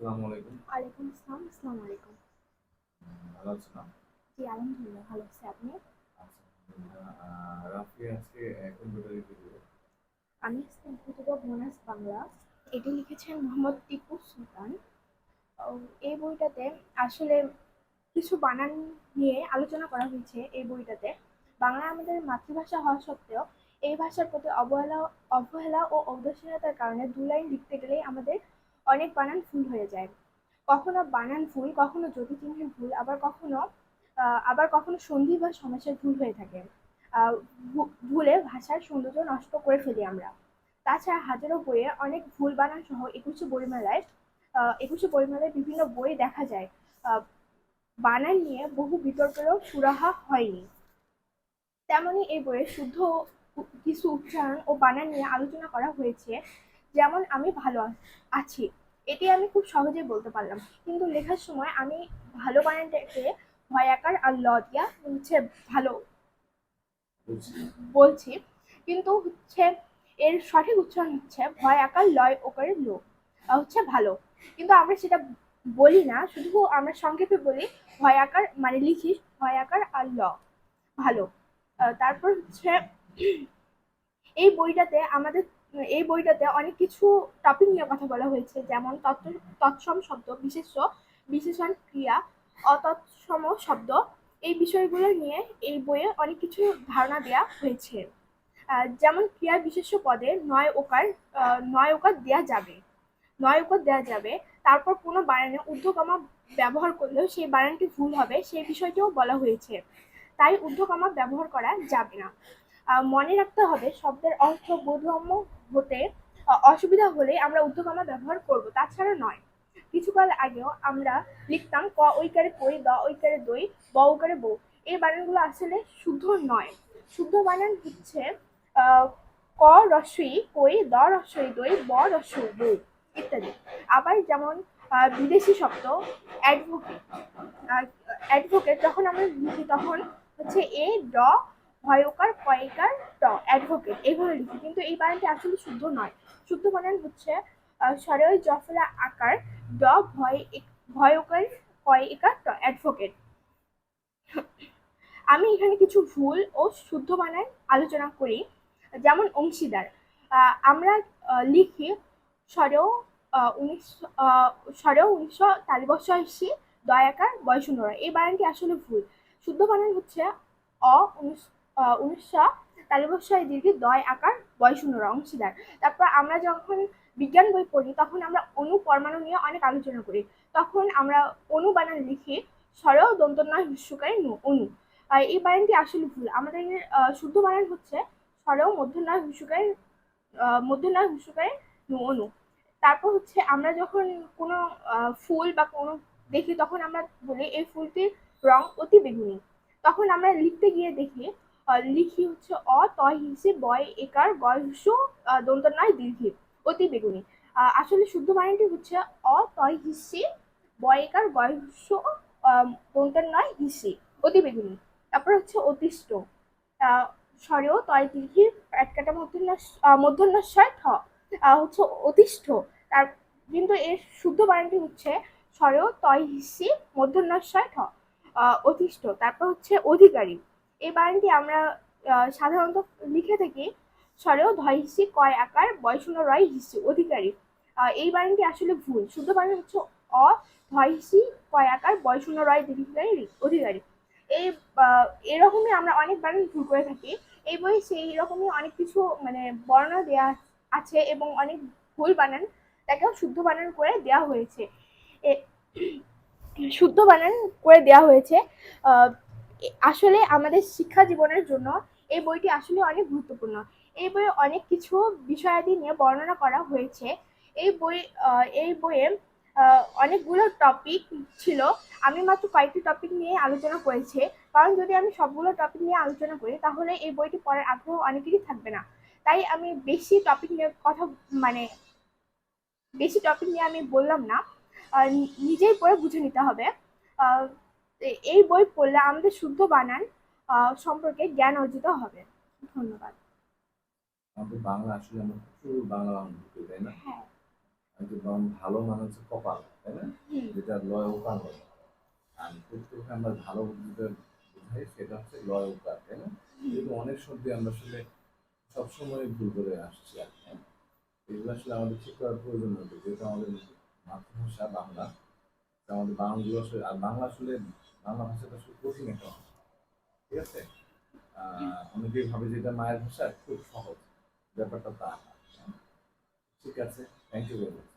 আসসালামু আলাইকুম। ওয়ালাইকুম আসসালাম আসসালামু আলাইকুম। ভালো আছেন জি আলহামদুলিল্লাহ ভালো আছি। আপনি? রাফি আজকে কম্পিউটার রিভিউ দেবে আমি আজকে বোনাস বাংলা। এটি লিখেছেন মোহাম্মদ টিপু সুলতান। এই বইটাতে আসলে কিছু বানান নিয়ে আলোচনা করা হয়েছে এই বইটাতে। বাংলা আমাদের মাতৃভাষা হওয়া সত্ত্বেও এই ভাষার প্রতি অবহেলা অবহেলা ও অবদাসীনতার কারণে দু লাইন লিখতে গেলেই আমাদের অনেক বানান ভুল হয়ে যায়। কখনো বানান ভুল কখনো জ্যোতি চিহ্নের ভুল আবার কখনো আবার কখনো সন্ধি বা সমাসের ভুল হয়ে থাকে। ভুলে ভাষার সৌন্দর্য নষ্ট করে ফেলি আমরা। তাছাড়া হাজারো বইয়ে অনেক ভুল বানান সহ একুশে বইমেলায় একুশে বইমেলায় বিভিন্ন বই দেখা যায়। বানান নিয়ে বহু বিতর্কেরও সুরাহা হয়নি। তেমনি এই বইয়ে শুদ্ধ কিছু উচ্চারণ ও বানান নিয়ে আলোচনা করা হয়েছে। যেমন, আমি ভালো আছি। এটি আমি খুব সহজেই বলতে পারলাম। কিন্তু লেখার সময় আমি ভালো বানানটাকে ভয় আকার আর ল দিয়া হচ্ছে ভালো বলছি। বলছি। কিন্তু হচ্ছে এর সঠিক উচ্চারণ হচ্ছে ভয় আকার লয় ওকারের লো। হচ্ছে ভালো। কিন্তু আমরা সেটা বলি না শুধু আমরা সংক্ষেপে বলি ভয় আকার মানে লিখি ভয় আকার আর ল ভালো। তারপর হচ্ছে এই বইটাতে আমাদের এই বইটাতে অনেক কিছু টপিক নিয়ে কথা বলা হয়েছে, যেমন তৎ তৎসম শব্দ, বিশেষ্য, বিশেষণ ক্রিয়া, অতৎসম শব্দ। এই বিষয়গুলো নিয়ে এই বইয়ে অনেক কিছু ধারণা দেওয়া হয়েছে। যেমন ক্রিয়া বিশেষ্য পদে নয় ওকার নয় ওকার দেওয়া যাবে। নয় ওকার দেওয়া যাবে, তারপর কোনো বানানে ঊর্ধ্বকমা ব্যবহার করলেও সেই বানানটি ভুল হবে, সেই বিষয়টিও বলা হয়েছে। তাই ঊর্ধ্বকমা ব্যবহার করা যাবে না। মনে রাখতে হবে শব্দের অর্থ বোধগম্য হতে অসুবিধা হলে আমরা ঊর্ধ্বকমা ব্যবহার করব তাছাড়া নয়। কিছুকাল আগেও আমরা লিখতাম ক ঐকারে কই দ ঐকারে দই, ব ঐকারে বউ। এই বানানগুলো আসলে শুদ্ধ নয়। শুদ্ধ বানান হচ্ছে ক রস্বই কই, দ রস্বই দই, ব রস্বই বউ, ইত্যাদি। আবার যেমন বিদেশি শব্দ অ্যাডভোকেট অ্যাডভোকেট যখন আমরা লিখি তখন হচ্ছে এ, ড ভয়কার কয়কার ট অ্যাডভোকেট এইভাবে লিখি। কিন্তু এই বানানটি আসলে শুদ্ধ নয়। শুদ্ধ বানান হচ্ছে সরয় জফলা আকার ড ভয় ভয়কার কয় একার ট অ্যাডভোকেট আমি এখানে কিছু ভুল ও শুদ্ধ বানান আলোচনা করি। যেমন অংশীদার আমরা লিখি সরেও উনিশশো সরেও উনিশশো তালিবর্ষ ইসি দয়াকার বয়সুন্দরা এই বানানটি আসলে ভুল। শুদ্ধ বানান হচ্ছে, অ, উনিশ উনিশশো তালিবর্ষয় দীর্ঘে, দয়, আকার বয়সুন্দরা অংশীদার তারপর আমরা যখন বিজ্ঞান বই পড়ি, তখন আমরা অণু পরমাণু নিয়ে অনেক আলোচনা করি। তখন আমরা অণু বানান লিখি সরেও দন্তনয় হ্রস্বকারী নু অণু এই বানানটি আসলে ভুল। আমাদের শুদ্ধ বানান হচ্ছে সরেও মধ্যনয় হ্রস্বকারী মধ্যনয় নু অণু তারপর হচ্ছে আমরা যখন কোনো ফুল বা কোনো দেখি, তখন আমরা বলি এই ফুলটির রং অতি বেগুনি। তখন আমরা লিখতে গিয়ে দেখি লিখি হচ্ছে? অ, তয় হিসে বয় একার গয় হুস দন্ত নয় দীর্ঘি, অতি বেগুনি। আসলে শুদ্ধ বানানটি হচ্ছে অ, তয় হিসে বয় একার গয় হুস দন্ত নয় হিসে, অতি বেগুনি। তারপর হচ্ছে অতিষ্ঠ। স্বরেও তয় দীর্ঘি এককাটা মধ্যন্নস্বয় ঠ হচ্ছে অতিষ্ঠ। তার, কিন্তু এর শুদ্ধ বানানটি হচ্ছে স্বরেও তয় হিসি মধ্যন্নস্বয় ঠ অতিষ্ঠ। তারপর হচ্ছে অধিকারী। এই বানানটি আমরা সাধারণত লিখে থাকি, স্বরেও ধয় হিসি, কয় আকার বয়শূন্য রয় হিসি, অধিকারী। এই বানানটি আসলে ভুল। শুদ্ধ বানান হচ্ছে অ, ধয় হিসি, কয় আকার বয়শূন্য রয় দীর্ঘিকারী অধিকারী। এই এরকমই আমরা অনেক বানান ভুল করে থাকি। এই বই সেই রকমই অনেক কিছু মানে বর্ণনা দেওয়া আছে এবং অনেক ভুল বানান, তাকেও শুদ্ধ বানান করে দেওয়া হয়েছে। শুদ্ধ বানান করে দেওয়া হয়েছে। আসলে আমাদের শিক্ষা জীবনের জন্য এই বইটি আসলে অনেক গুরুত্বপূর্ণ। এই বইয়ে অনেক কিছু বিষয়াদি নিয়ে বর্ণনা করা হয়েছে। এই বই এই বইয়ে অনেকগুলো টপিক ছিল। আমি মাত্র কয়েকটি টপিক নিয়ে আলোচনা করেছি। কারণ যদি আমি সবগুলো টপিক নিয়ে আলোচনা করি, তাহলে এই বইটি পড়ার আগ্রহ অনেকেরই থাকবে না। তাই আমি বেশি টপিক নিয়ে কথা মানে বেশি টপিক নিয়ে আমি বললাম না। নিজেই পড়ে বুঝে নিতে হবে। এই বই পড়লে আমাদের শুদ্ধ বানান সম্পর্কে জ্ঞান অর্জিত হবে। ধন্যবাদ। আমাদের বাংলা আসলে আমরা প্রচুর বাংলা করি তাই না? হ্যাঁ। ভালো মানে হচ্ছে কপাল তাই না? যেটা লয় উকার হয় আর প্রত্যেককে আমরা ভালো যেটা বোঝাই সেটা হচ্ছে লয় উকার তাই না? কিন্তু অনেক শব্দে আমরা আসলে সবসময় ভুল করে আসছি আর কি, হ্যাঁ? এগুলো আসলে আমাদের ঠিক করার প্রয়োজন হবে যেহেতু আমাদের মাতৃভাষা বাংলা আমাদের বাংলাগুলো আসলে আর বাংলা আসলে বাংলা ভাষাটা খুব কঠিন একটা ঠিক আছে? অনেকেই ভাবে যে এটা মায়ের ভাষা, খুব সহজ। ব্যাপারটা তা? ঠিক আছে? Thank you very much